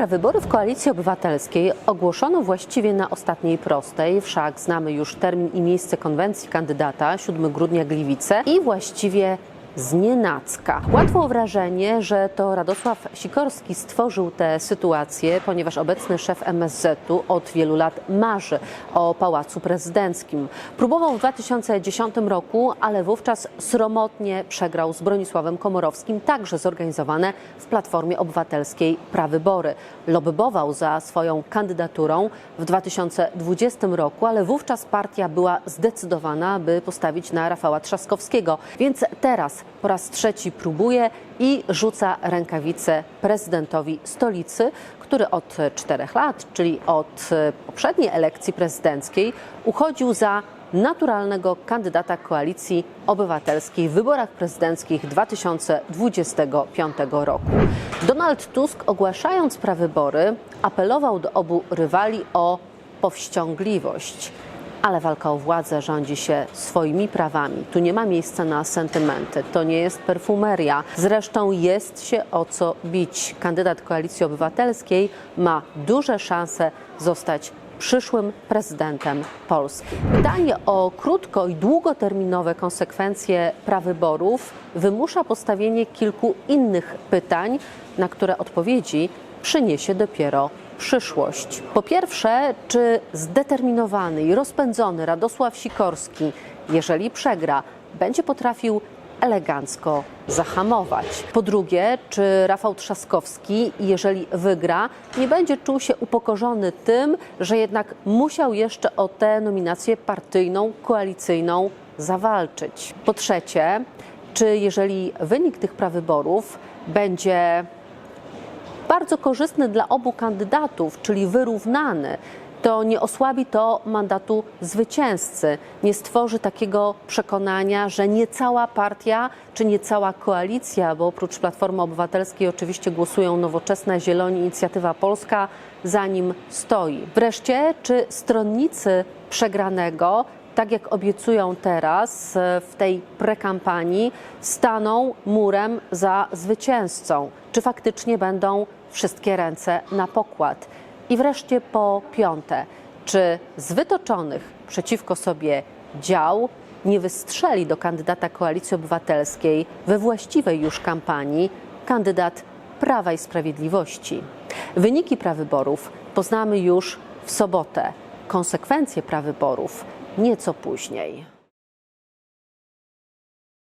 Prawybory w Koalicji Obywatelskiej ogłoszono właściwie na ostatniej prostej, wszak znamy już termin i miejsce konwencji kandydata 7 grudnia Gliwice i właściwie znienacka. Łatwo wrażenie, że to Radosław Sikorski stworzył tę sytuację, ponieważ obecny szef MSZ-u od wielu lat marzy o pałacu prezydenckim. Próbował w 2010 roku, ale wówczas sromotnie przegrał z Bronisławem Komorowskim, także zorganizowane w Platformie Obywatelskiej prawybory. Lobbował za swoją kandydaturą w 2020 roku, ale wówczas partia była zdecydowana, by postawić na Rafała Trzaskowskiego. Więc teraz po raz trzeci próbuje i rzuca rękawice prezydentowi stolicy, który od czterech lat, czyli od poprzedniej elekcji prezydenckiej, uchodził za naturalnego kandydata koalicji obywatelskiej w wyborach prezydenckich 2025 roku. Donald Tusk, ogłaszając prawybory, apelował do obu rywali o powściągliwość. Ale walka o władzę rządzi się swoimi prawami. Tu nie ma miejsca na sentymenty. To nie jest perfumeria. Zresztą jest się o co bić. Kandydat Koalicji Obywatelskiej ma duże szanse zostać przyszłym prezydentem Polski. Pytanie o krótko i długoterminowe konsekwencje prawyborów wymusza postawienie kilku innych pytań, na które odpowiedzi przyniesie dopiero przyszłość. Po pierwsze, czy zdeterminowany i rozpędzony Radosław Sikorski, jeżeli przegra, będzie potrafił elegancko zahamować. Po drugie, czy Rafał Trzaskowski, jeżeli wygra, nie będzie czuł się upokorzony tym, że jednak musiał jeszcze o tę nominację partyjną, koalicyjną zawalczyć. Po trzecie, czy jeżeli wynik tych prawyborów będzie bardzo korzystny dla obu kandydatów, czyli wyrównany, to nie osłabi to mandatu zwycięzcy, nie stworzy takiego przekonania, że nie cała partia czy nie cała koalicja, bo oprócz Platformy Obywatelskiej oczywiście głosują Nowoczesna, Zieloni, Inicjatywa Polska, za nim stoi. Wreszcie, czy stronnicy przegranego tak jak obiecują teraz e, w tej prekampanii, staną murem za zwycięzcą? Czy faktycznie będą wszystkie ręce na pokład? I wreszcie po piąte, czy z wytoczonych przeciwko sobie dział nie wystrzeli do kandydata Koalicji Obywatelskiej we właściwej już kampanii kandydat Prawa i Sprawiedliwości? Wyniki prawyborów poznamy już w sobotę. Konsekwencje prawyborów nieco później.